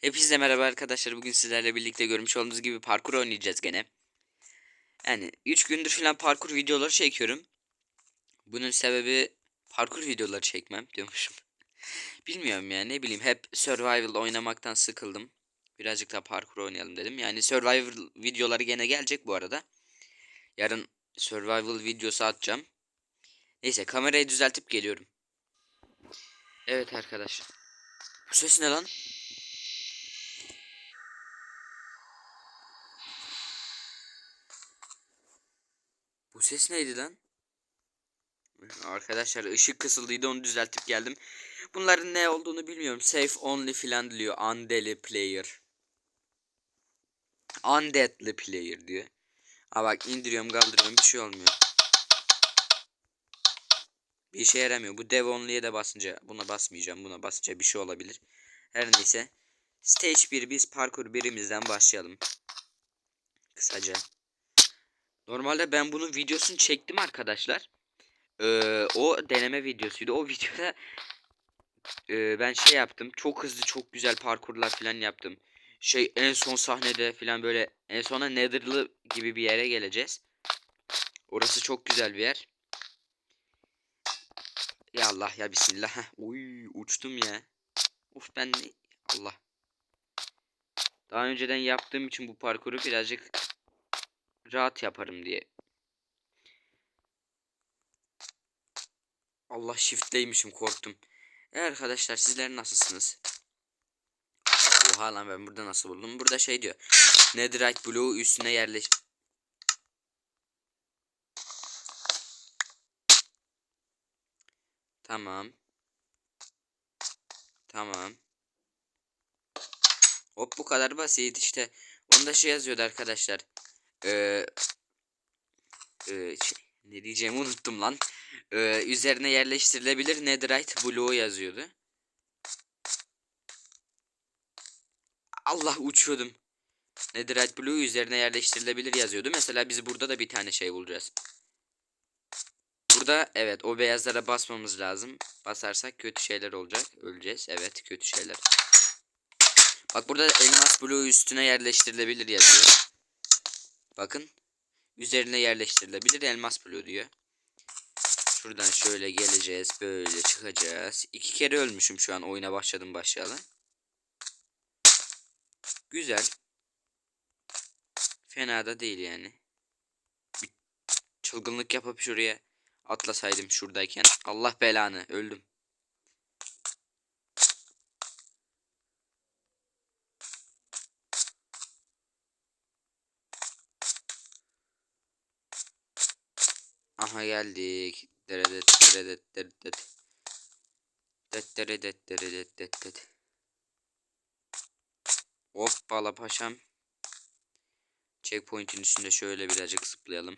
Hepinize merhaba arkadaşlar. Bugün sizlerle birlikte görmüş olduğunuz gibi parkur oynayacağız gene. Yani 3 gündür falan parkur videoları çekiyorum. Bunun sebebi parkur videoları çekmem diyormuşum. Bilmiyorum ya ne bileyim hep survival oynamaktan sıkıldım. Birazcık da parkur oynayalım dedim. Yani survival videoları gene gelecek bu arada. Yarın survival videosu atacağım. Neyse kamerayı düzeltip geliyorum. Evet arkadaşlar. Bu ses ne lan? Bu ses neydi lan? Arkadaşlar ışık kısıldıydı onu düzeltip geldim. Bunların ne olduğunu bilmiyorum. Safe only filan diyor. Undeadly player. Undeadly player diyor. Ha bak indiriyorum kaldırıyorum bir şey olmuyor. Bir işe yaramıyor. Bu dev only'ye de basınca buna basmayacağım. Buna basınca bir şey olabilir. Her neyse. Stage 1 biz parkur birimizden başlayalım. Kısaca. Normalde ben bunun videosunu çektim arkadaşlar. Ee, o deneme videosuydu. O videoda e, ben şey yaptım. Çok hızlı çok güzel parkurlar falan yaptım. Şey en son sahnede falan böyle en sona Nether'lı gibi bir yere geleceğiz. Orası çok güzel bir yer. Ya Allah ya Bismillah. Heh, Uy uçtum ya. Of ben? Allah. Daha önceden yaptığım için bu parkuru birazcık rahat yaparım diye. Allah shift'teymişim korktum. E arkadaşlar sizler nasılsınız? Oha lan ben burada nasıl buldum? Burada şey diyor. Netherite bloğu üstüne yerleş... Tamam. Tamam. Hop bu kadar basit işte. Onda şey yazıyordu arkadaşlar. Ee, e, ne diyeceğimi unuttum lan. Ee, üzerine yerleştirilebilir netherite bloğu yazıyordu. Allah uçuyordum. Netherite bloğu üzerine yerleştirilebilir yazıyordu. Mesela biz burada da bir tane şey bulacağız. Burada evet o beyazlara basmamız lazım. Basarsak kötü şeyler olacak. Öleceğiz. Evet kötü şeyler. Bak burada elmas bloğu üstüne yerleştirilebilir yazıyor. Bakın. Üzerine yerleştirilebilir elmas bloğu diyor. Şuradan şöyle geleceğiz. Böyle çıkacağız. İki kere ölmüşüm şu an oyuna başladım başlayalı. Güzel. Fena da değil yani. Bir çılgınlık yapıp şuraya atlasaydım şuradayken. Allah belanı öldüm. Aha geldik. Deredet deredet deredet. Det deredet deredet det det. Hoppala paşam. Checkpoint'in üstünde şöyle birazcık zıplayalım.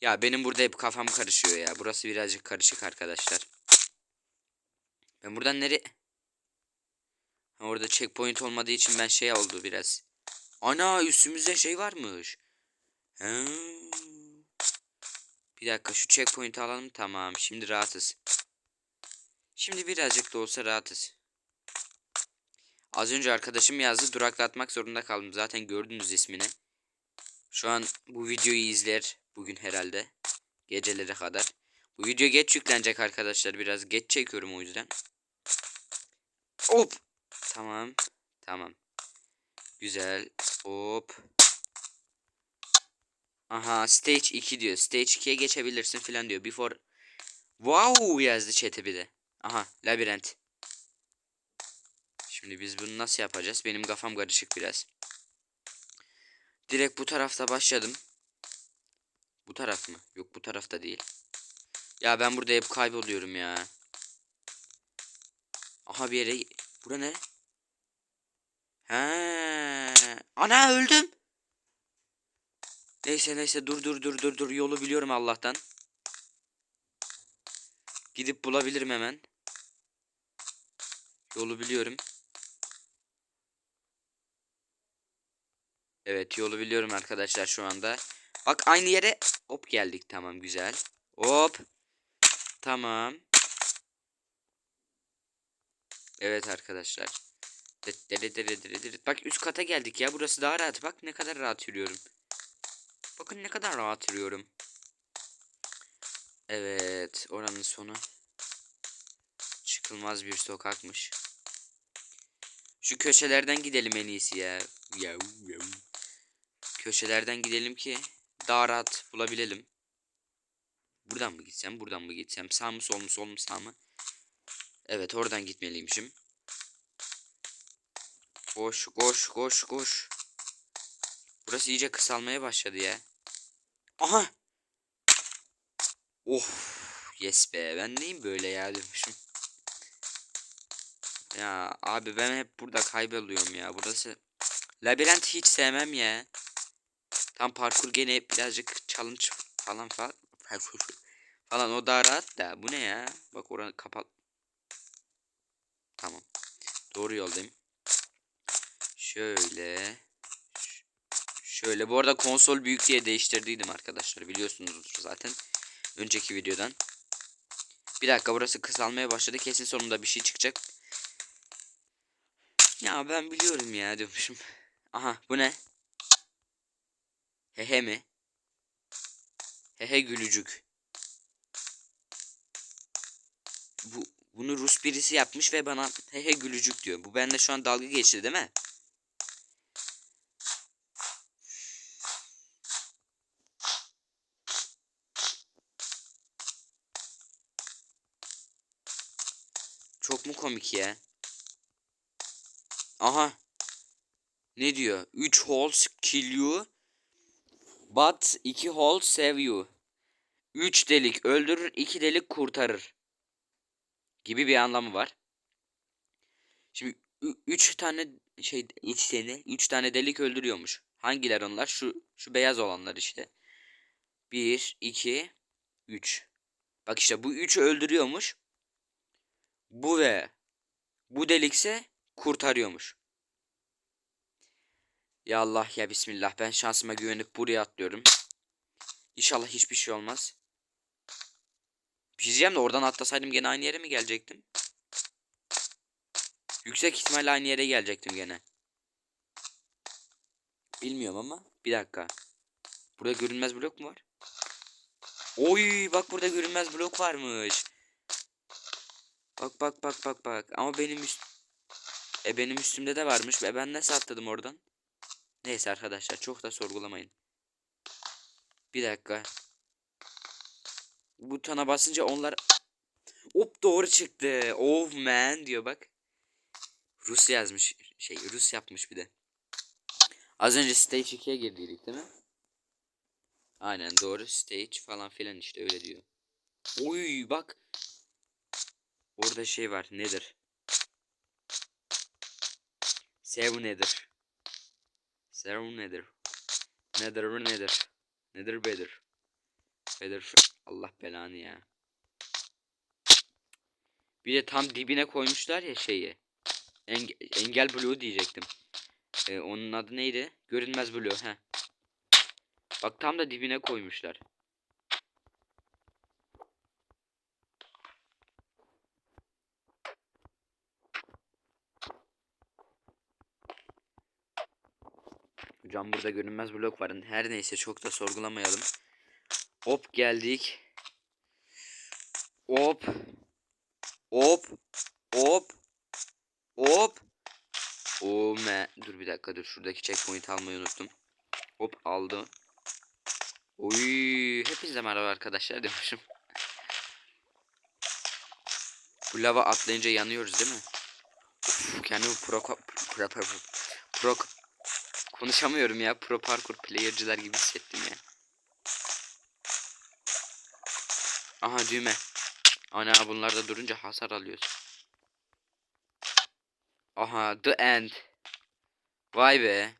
Ya benim burada hep kafam karışıyor ya. Burası birazcık karışık arkadaşlar. Ben buradan nereye... Ha, orada checkpoint olmadığı için ben şey oldu biraz. Ana üstümüzde şey varmış. Ha. Bir dakika şu checkpoint'i alalım. Tamam şimdi rahatız. Şimdi birazcık da olsa rahatız. Az önce arkadaşım yazdı duraklatmak zorunda kaldım. Zaten gördünüz ismini. Şu an bu videoyu izler bugün herhalde. Gecelere kadar. Bu video geç yüklenecek arkadaşlar. Biraz geç çekiyorum o yüzden. Hop. Tamam. Tamam. Güzel. Hop. Aha stage 2 diyor. Stage 2'ye geçebilirsin falan diyor. Before Wow yazdı chat'e bir de. Aha labirent. Şimdi biz bunu nasıl yapacağız? Benim kafam karışık biraz. Direkt bu tarafta başladım. Bu taraf mı? Yok bu tarafta değil. Ya ben burada hep kayboluyorum ya. Aha bir yere... Bura ne? He. Ana öldüm. Neyse neyse dur dur dur dur dur yolu biliyorum Allah'tan. Gidip bulabilirim hemen. Yolu biliyorum. Evet yolu biliyorum arkadaşlar şu anda. Bak aynı yere hop geldik tamam güzel. Hop. Tamam. Evet arkadaşlar. Bak üst kata geldik ya. Burası daha rahat. Bak ne kadar rahat yürüyorum. Bakın ne kadar rahat yürüyorum. Evet. Oranın sonu. Çıkılmaz bir sokakmış. Şu köşelerden gidelim en iyisi ya. Köşelerden gidelim ki daha rahat bulabilelim. Buradan mı gitsem, buradan mı gitsem, sağ mı sol mu sol mu sağ mı? Evet oradan gitmeliymişim. Koş koş koş koş. Burası iyice kısalmaya başladı ya. Aha. Of. Yes be ben neyim böyle ya demişim. Ya abi ben hep burada kayboluyorum ya. Burası labirent hiç sevmem ya. Tam parkur gene birazcık challenge falan falan falan o daha rahat da bu ne ya? Bak oranı kapat. Tamam. Doğru yoldayım. Şöyle. Şöyle bu arada konsol büyük değiştirdiydim arkadaşlar biliyorsunuzdur zaten. Önceki videodan. Bir dakika burası kısalmaya başladı. Kesin sonunda bir şey çıkacak. Ya ben biliyorum ya diyormuşum. Aha bu ne? Hehe mi? Hehe gülücük. Bu bunu Rus birisi yapmış ve bana hehe gülücük diyor. Bu bende şu an dalga geçti değil mi? Çok mu komik ya? Aha. Ne diyor? 3 holes kill you. But 2 holes save you. 3 delik öldürür, 2 delik kurtarır. Gibi bir anlamı var. Şimdi 3 tane şey 3 tane 3 tane delik öldürüyormuş. Hangiler onlar? Şu şu beyaz olanlar işte. 1 2 3. Bak işte bu 3'ü öldürüyormuş. Bu ve bu delikse kurtarıyormuş. Ya Allah ya Bismillah ben şansıma güvenip buraya atlıyorum. İnşallah hiçbir şey olmaz. Bir şey de oradan atlasaydım gene aynı yere mi gelecektim? Yüksek ihtimalle aynı yere gelecektim gene. Bilmiyorum ama bir dakika. Burada görünmez blok mu var? Oy bak burada görünmez blok varmış. Bak bak bak bak bak. Ama benim üst... E benim üstümde de varmış ve ben nasıl atladım oradan? Neyse arkadaşlar çok da sorgulamayın. Bir dakika. Butona basınca onlar... Hop doğru çıktı. Oh man diyor bak. Rus yazmış. Şey Rus yapmış bir de. Az önce stage 2'ye girdiydik değil mi? Aynen doğru stage falan filan işte öyle diyor. Oy bak. Orada şey var nedir? Sev nedir? Sev nedir? Nedir nedir? Nedir bedir? Bedir Allah belanı ya. Bir de tam dibine koymuşlar ya şeyi. Enge engel blue diyecektim. Ee, onun adı neydi? Görünmez blue. He. Bak tam da dibine koymuşlar. Hocam burada görünmez blok var. Her neyse çok da sorgulamayalım. Hop geldik. Hop. Hop. Hop. Hop. O me. Dur bir dakika dur. Şuradaki checkpoint almayı unuttum. Hop aldım. Oy. Hepinize merhaba arkadaşlar demişim. Bu lava atlayınca yanıyoruz değil mi? Of, kendimi pro, pro, pro, pro, pro konuşamıyorum ya. Pro parkur player'cılar gibi hissettim ya. Aha düğme. Ana bunlarda durunca hasar alıyoruz. Aha the end. Vay be.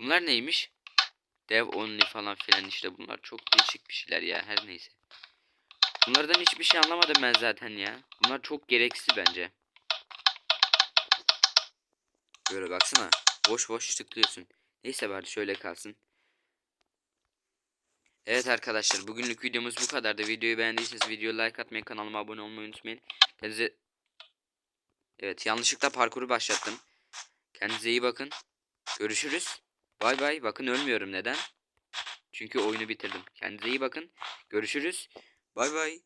Bunlar neymiş? Dev only falan filan işte bunlar çok değişik bir şeyler ya her neyse. Bunlardan hiçbir şey anlamadım ben zaten ya. Bunlar çok gereksiz bence. Böyle baksana. Boş boş tıklıyorsun. Neyse bari şöyle kalsın. Evet arkadaşlar bugünlük videomuz bu kadardı. Videoyu beğendiyseniz videoya like atmayı kanalıma abone olmayı unutmayın. Kendinize Evet yanlışlıkla parkuru başlattım. Kendinize iyi bakın. Görüşürüz. Bay bay. Bakın ölmüyorum. Neden? Çünkü oyunu bitirdim. Kendinize iyi bakın. Görüşürüz. Bay bay.